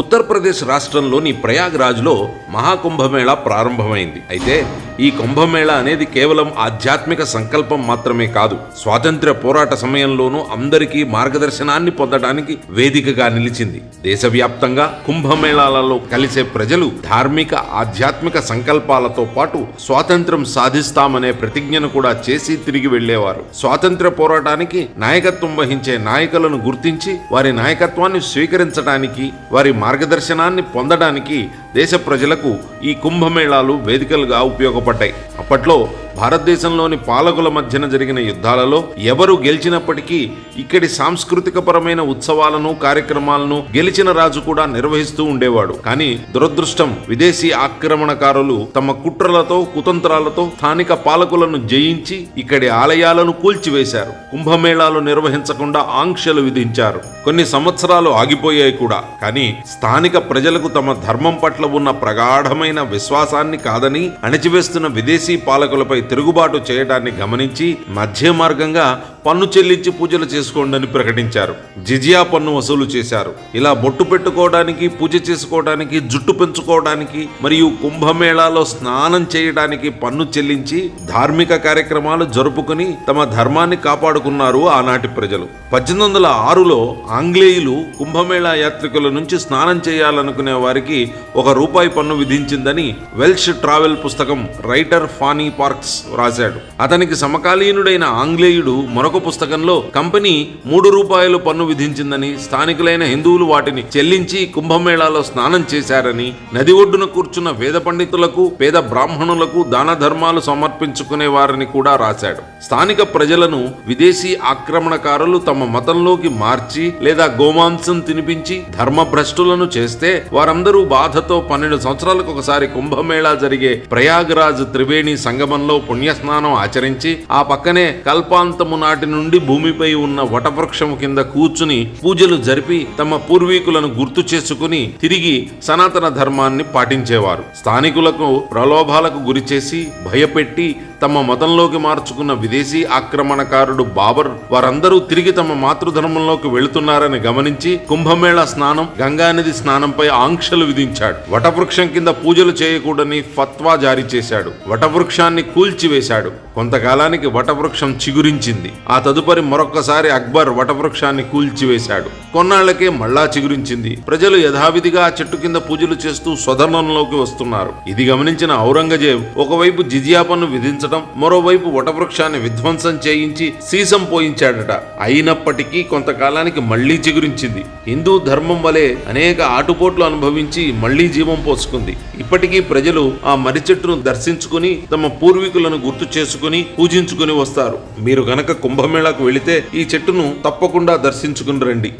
ఉత్తరప్రదేశ్ రాష్ట్రంలోని ప్రయాగ్రాజ్లో మహాకుంభమేళా ప్రారంభమైంది. అయితే ఈ కుంభమేళ అనేది కేవలం ఆధ్యాత్మిక సంకల్పం మాత్రమే కాదు. స్వాతంత్ర్య పోరాట సమయంలోనూ అందరికీ మార్గదర్శనాన్ని పొందడానికి వేదికగా నిలిచింది. దేశవ్యాప్తంగా కుంభమేళాలలో కలిసే ప్రజలు ధార్మిక ఆధ్యాత్మిక సంకల్పాలతో పాటు స్వాతంత్ర్యం సాధిస్తామనే ప్రతిజ్ఞను కూడా చేసి తిరిగి వెళ్ళేవారు స్వాతంత్ర్య పోరాటానికి నాయకత్వం వహించే నాయకులను గుర్తించి వారి నాయకత్వాన్ని స్వీకరించడానికి వారి మార్గదర్శనాన్ని పొందడానికి దేశ ప్రజలకు ఈ కుంభమేళాలు వేదికలుగా ఉపయోగపడ్డాయి. అప్పట్లో భారతదేశంలోని పాలకుల మధ్యన జరిగిన యుద్ధాలలో ఎవరు గెలిచినప్పటికీ ఇక్కడి సాంస్కృతిక పరమైన ఉత్సవాలను కార్యక్రమాలను గెలిచిన రాజు కూడా నిర్వహిస్తూ ఉండేవాడు. కానీ దురదృష్టం విదేశీ ఆక్రమణకారులు తమ కుట్రలతో కుతంత్రాలతో స్థానిక పాలకులను జయించి ఇక్కడి ఆలయాలను కూల్చివేశారు. కుంభమేళాలు నిర్వహించకుండా ఆంక్షలు విధించారు. కొన్ని సంవత్సరాలు ఆగిపోయాయి కూడా. కానీ స్థానిక ప్రజలకు తమ ధర్మం పట్ల ఉన్న ప్రగాఢమైన విశ్వాసాన్ని కాదని అణచివేస్తున్న విదేశీ పాలకులపై తిరుగుబాటు చేయడాన్ని గమనించి మధ్య మార్గంగా పన్ను చెల్లించి పూజలు చేసుకోండి ప్రకటించారు. జిజియా పన్ను వసూలు చేశారు. ఇలా బొట్టు పెట్టుకోవడానికి పూజ చేసుకోవడానికి జుట్టు పెంచుకోవడానికి మరియు కుంభమేళాలో స్నానం చేయడానికి పన్ను చెల్లించి ధార్మిక కార్యక్రమాలు జరుపుకుని తమ ధర్మాన్ని కాపాడుకున్నారు ఆనాటి ప్రజలు. పద్దెనిమిది వందల ఆరులో ఆంగ్లేయులు కుంభమేళా యాత్రికుల నుంచి స్నానం చేయాలనుకునే వారికి ఒక రూపాయి పన్ను విధించిందని వెల్ష్ ట్రావెల్ పుస్తకం రైటర్ ఫానీ పార్క్స్ రాశాడు. అతనికి సమకాలీనుడైన ఆంగ్లేయుడు మరొక పుస్తకంలో కంపెనీ మూడు రూపాయలు పన్ను విధించిందని స్థానికులైన హిందువులు వాటిని చెల్లించి కుంభమేళాలో స్నానం చేశారని నది ఒడ్డున కూర్చున్న వేద పండితులకు పేద బ్రాహ్మణులకు దాన ధర్మాలు సమర్పించుకునే వారిని కూడా రాశాడు. స్థానిక ప్రజలను విదేశీ ఆక్రమణకారులు తమ మతంలోకి మార్చి లేదా గోమాంసం తినిపించి ధర్మభ్రష్టులను చేస్తే వారందరూ బాధతో పన్నెండు సంవత్సరాలకు ఒకసారి కుంభమేళా జరిగే ప్రయాగరాజ్ త్రివేణి సంగమంలో పుణ్యస్నానం ఆచరించి ఆ పక్కనే కల్పాంతము నాటి నుండి భూమిపై ఉన్న వటవృక్షము కింద కూర్చుని పూజలు జరిపి తమ పూర్వీకులను గుర్తు చేసుకుని తిరిగి సనాతన ధర్మాన్ని పాటించేవారు. స్థానికులకు ప్రలోభాలకు గురిచేసి భయపెట్టి తమ మతంలోకి మార్చుకున్న విదేశీ ఆక్రమణకారుడు బాబర్ వారందరూ తిరిగి తమ మాతృధర్మంలోకి వెళుతున్నారని గమనించి కుంభమేళ స్నానం గంగానది స్నానంపై ఆంక్షలు విధించాడు. వటవృక్షం కింద పూజలు చేయకూడని ఫత్వా జారీ చేశాడు. వటవృక్షాన్ని కూల్చివేశాడు. కొంతకాలానికి వటవృక్షం చిగురించింది. ఆ తదుపరి మరొక్కసారి అక్బర్ వటవృక్షాన్ని కూల్చివేశాడు. కొన్నాళ్ళకే మళ్ళా చిగురించింది. ప్రజలు యథావిధిగా ఆ చెట్టు కింద పూజలు చేస్తూ స్వధర్మంలోకి వస్తున్నారు. ఇది గమనించిన ఔరంగజేబ్ ఒకవైపు జిజియా పన్ను విధించడం మరోవైపు వటవృక్షాన్ని విధ్వంసం చేయించి సీసం పోయించాడట. అయినప్పటికీ కొంతకాలానికి మళ్ళీ చిగురించింది. హిందూ ధర్మం వలె అనేక ఆటుపోట్లు అనుభవించి మళ్ళీ జీవం పోసుకుంది. ఇప్పటికీ ప్రజలు ఆ మర్రి చెట్టును దర్శించుకుని తమ పూర్వీకులను గుర్తు చేసుకుని పూజించుకుని వస్తారు. మీరు గనక కుంభమేళాకు వెళితే ఈ చెట్టును తప్పకుండా దర్శించుకుని రండి.